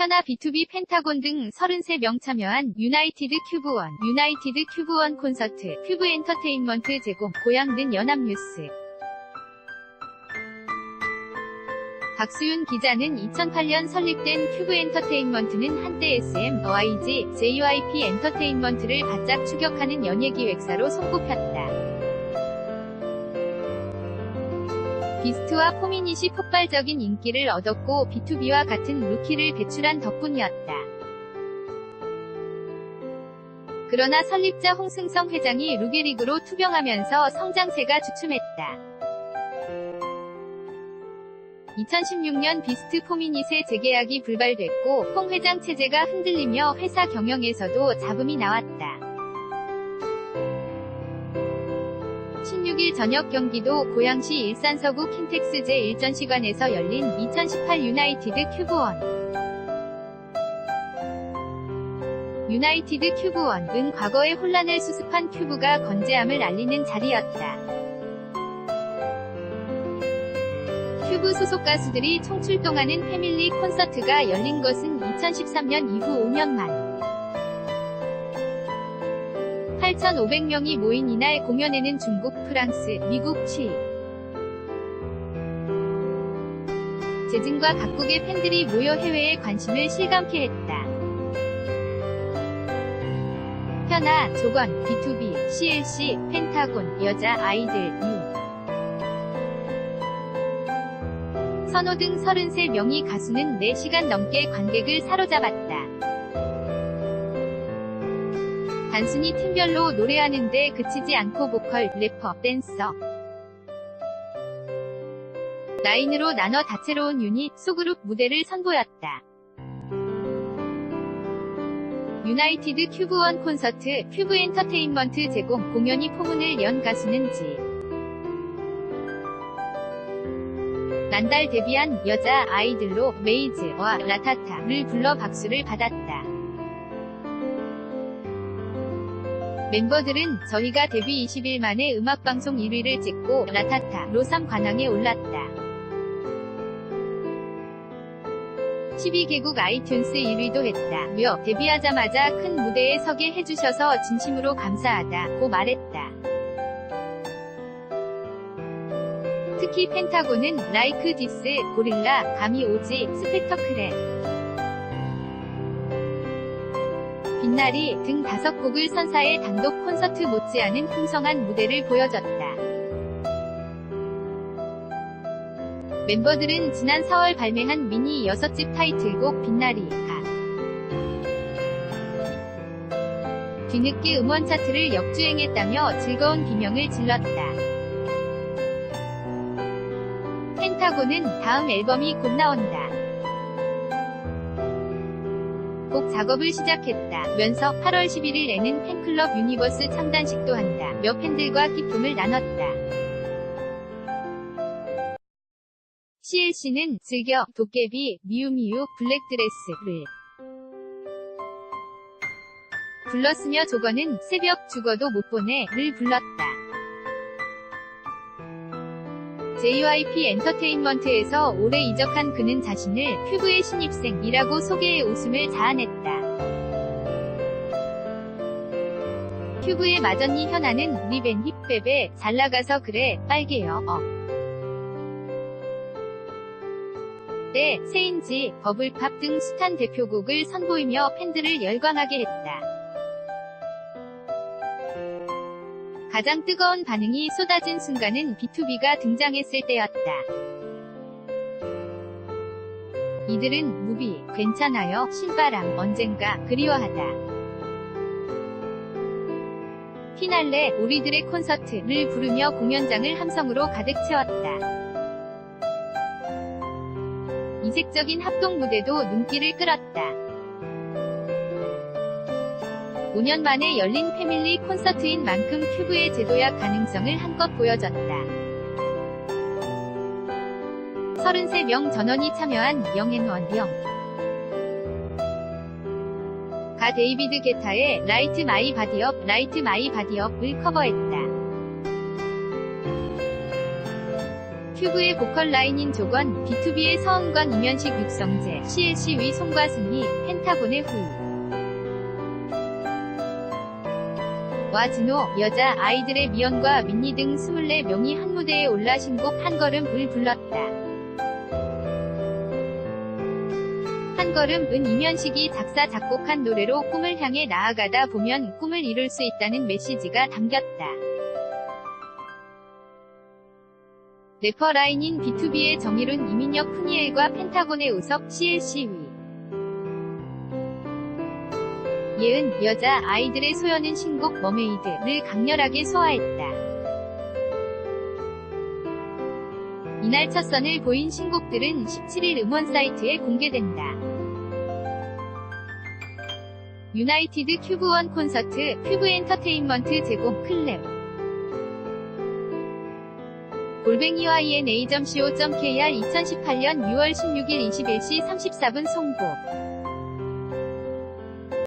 현아 B2B 펜타곤 등 33명 참여한 유나이티드 큐브원, 유나이티드 큐브원 콘서트, 큐브 엔터테인먼트 제공, 고양든 연합뉴스. 박수윤 기자는 2008년 설립된 큐브 엔터테인먼트는 한때 SM, YG, JYP 엔터테인먼트를 바짝 추격하는 연예기획사로 손꼽혔다. 비스트와 포미닛이 폭발적인 인기를 얻었고 B2B와 같은 루키를 배출한 덕분이었다. 그러나 설립자 홍승성 회장이 루게릭으로 투병하면서 성장세가 주춤했다. 2016년 비스트 포미닛의 재계약이 불발됐고 홍 회장 체제가 흔들리며 회사 경영에서도 잡음이 나왔다. 16일 저녁 경기도 고양시 일산서구 킨텍스 제1전시관에서 열린 2018 유나이티드 큐브원 유나이티드 큐브원은 과거의 혼란을 수습한 큐브가 건재함을 알리는 자리였다. 큐브 소속 가수들이 총출동하는 패밀리 콘서트가 열린 것은 2013년 이후 5년 만. 8,500명이 모인 이날 공연에는 중국, 프랑스, 미국, 치. 재진과 각국의 팬들이 모여 해외의 관심을 실감케 했다. 현아, 조건, B2B, CLC, 펜타곤, 여자 아이들, 유. 선호 등 33명이 가수는 4시간 넘게 관객을 사로잡았다. 단순히 팀별로 노래하는데 그치지 않고 보컬, 래퍼, 댄서, 라인으로 나눠 다채로운 유닛, 소그룹 무대를 선보였다. 유나이티드 큐브원 콘서트, 큐브 엔터테인먼트 제공 공연이 포문을 연 가수는 지. 난달 데뷔한 여자 아이들로 메이즈와 라타타를 불러 박수를 받았다. 멤버들은 저희가 데뷔 20일 만에 음악방송 1위를 찍고 라타타로 3관왕에 올랐다. 12개국 아이튠스 1위도 했다 며 데뷔하자마자 큰 무대에 서게 해주셔서 진심으로 감사하다고 말했다. 특히 펜타곤은 라이크 디스, 고릴라, 가미 오지, 스펙터클에 빛나리 등 다섯 곡을 선사해 단독 콘서트 못지않은 풍성한 무대를 보여줬다. 멤버들은 지난 4월 발매한 미니 6집 타이틀곡 빛나리가 뒤늦게 음원 차트를 역주행했다며 즐거운 비명을 질렀다. 펜타곤은 다음 앨범이 곧 나온다. 곡 작업을 시작했다 면서 8월 11일에는 팬클럽 유니버스 창단식도 한다. 며 팬들과 기쁨을 나눴다. CLC는 즐겨, 도깨비, 미우미우, 블랙드레스를 불렀으며 조건은 새벽 죽어도 못 보내를 불렀다. JYP 엔터테인먼트에서 올해 이적한 그는 자신을 큐브의 신입생이라고 소개해 웃음을 자아냈다. 큐브의 마전니 현아는 리벤 힙백에 잘 나가서 그래 빨개요 어. 때 세인지 버블팝 등 숱한 대표곡을 선보이며 팬들을 열광하게 했다. 가장 뜨거운 반응이 쏟아진 순간은 B2B가 등장했을 때였다. 이들은 무비, 괜찮아요, 신바람, 언젠가, 그리워하다. 피날레, 우리들의 콘서트를 부르며 공연장을 함성으로 가득 채웠다. 이색적인 합동 무대도 눈길을 끌었다. 5년 만에 열린 패밀리 콘서트인 만큼 큐브의 재도약 가능성을 한껏 보여줬다. 33명 전원이 참여한 영앤원 영. 가 데이비드 게타의 라이트 마이 바디업, 라이트 마이 바디업을 커버했다. 큐브의 보컬 라인인 조건, B2B의 서은관 이면식 육성재, CLC 위 송과승이, 펜타곤의 후 와즈노, 여자 아이들의 미연과 민니 등 24명이 한 무대에 올라 신곡 한 걸음을 불렀다. 한 걸음은 이면식이 작사 작곡한 노래로 꿈을 향해 나아가다 보면 꿈을 이룰 수 있다는 메시지가 담겼다. 래퍼 라인인 B2B의 정일훈 이민혁 푸니엘과 펜타곤의 우석 CLC 위. 예은, 여자 아이들의 소연은 신곡 머메이드를 강렬하게 소화했다. 이날 첫 선을 보인 신곡들은 17일 음원 사이트에 공개된다. 유나이티드 큐브1 콘서트, 큐브 엔터테인먼트 제공 클랩. 골뱅이와 ENA.co.kr 2018년 6월 16일 21시 34분 송보.